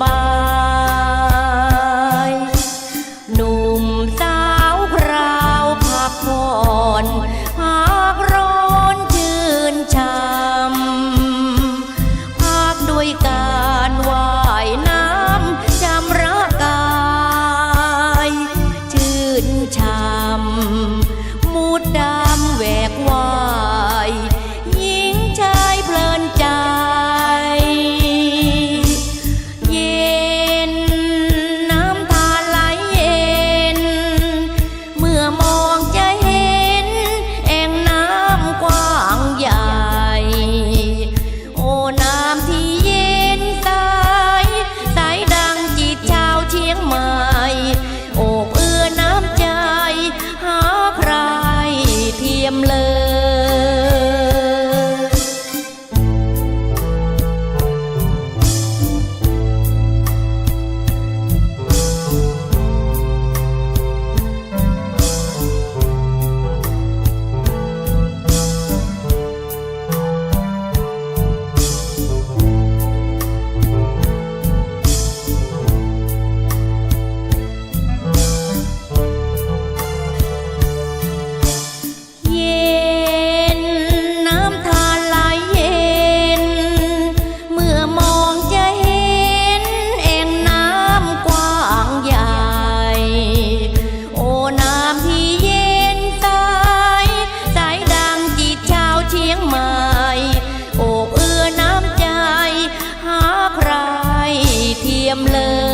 บาย ยมเลยียงใหม่โอบเอื้อน้ำใจ หาใครเทียมเลย